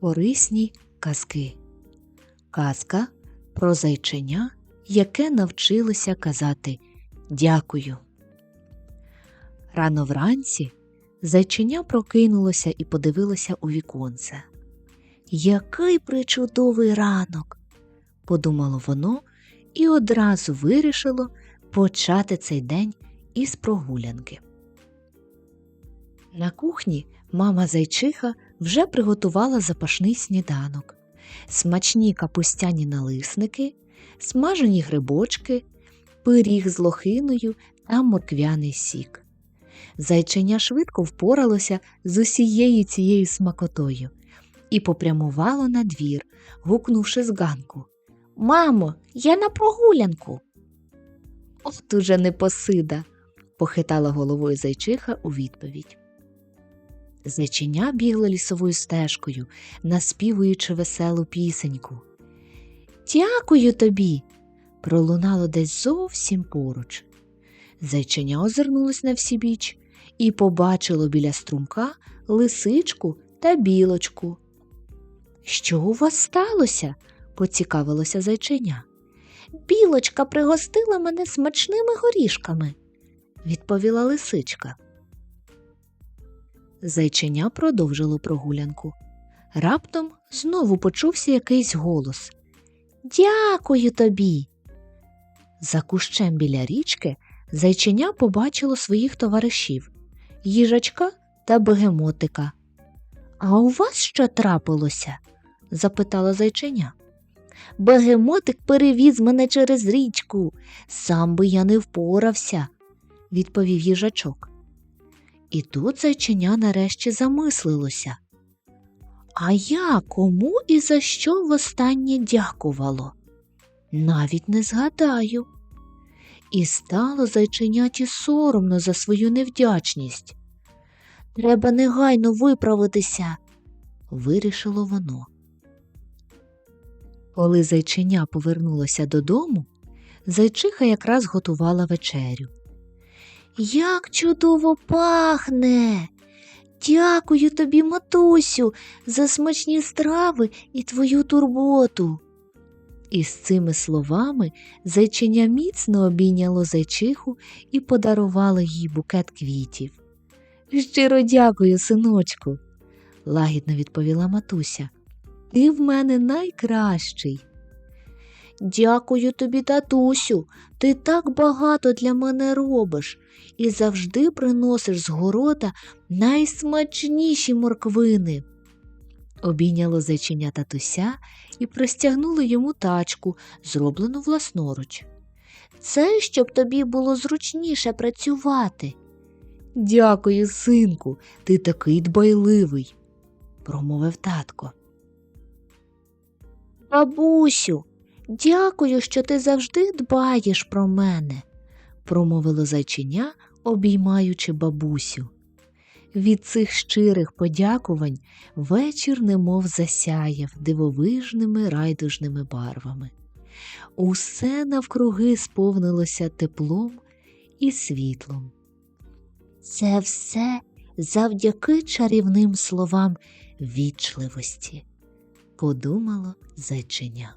Корисні казки. Казка про зайченя, яке навчилося казати дякую. Рано вранці зайченя прокинулося і подивилося у віконце. Який причудовий ранок, подумало воно і одразу вирішило почати цей день із прогулянки. На кухні мама зайчиха вже приготувала запашний сніданок, смачні капустяні налисники, смажені грибочки, пиріг з лохиною та морквяний сік. Зайченя швидко впоралося з усією цією смакотою і попрямувало на двір, гукнувши з ганку. Мамо, я на прогулянку. От уже непосида, похитала головою зайчиха у відповідь. Зайченя бігло лісовою стежкою, наспівуючи веселу пісеньку. Дякую тобі. пролунало десь зовсім поруч. Зайченя озирнулось на всі біч і побачило біля струмка лисичку та білочку. Що у вас сталося? поцікавилося зайченя. Білочка пригостила мене смачними горішками, відповіла лисичка. Зайченя продовжило прогулянку. Раптом знову почувся якийсь голос. Дякую тобі. За кущем біля річки зайченя побачило своїх товаришів їжачка та бегемотика. А у вас що трапилося? запитала зайченя. Бегемотик перевіз мене через річку. Сам би я не впорався, відповів їжачок. І тут зайченя нарешті замислилося. А я кому і за що востаннє дякувало? Навіть не згадаю. І стало зайченяті соромно за свою невдячність. Треба негайно виправитися, вирішило воно. Коли зайченя повернулося додому, зайчиха якраз готувала вечерю. Як чудово пахне! Дякую тобі, матусю, за смачні страви і твою турботу. І з цими словами зайченя міцно обійняло зайчиху і подарувало їй букет квітів. Щиро дякую, синочку, лагідно відповіла матуся. Ти в мене найкращий. Дякую тобі, татусю. Ти так багато для мене робиш і завжди приносиш з города найсмачніші морквини. Обійняло зайчиня татуся і простягнуло йому тачку, зроблену власноруч. Це щоб тобі було зручніше працювати. Дякую, синку, ти такий дбайливий, промовив татко. Бабусю, дякую, що ти завжди дбаєш про мене, промовило зайчиня, обіймаючи бабусю. Від цих щирих подякувань вечір немов засяяв дивовижними райдужними барвами. Усе навкруги сповнилося теплом і світлом. Це все завдяки чарівним словам вічливості, подумало зайчиня.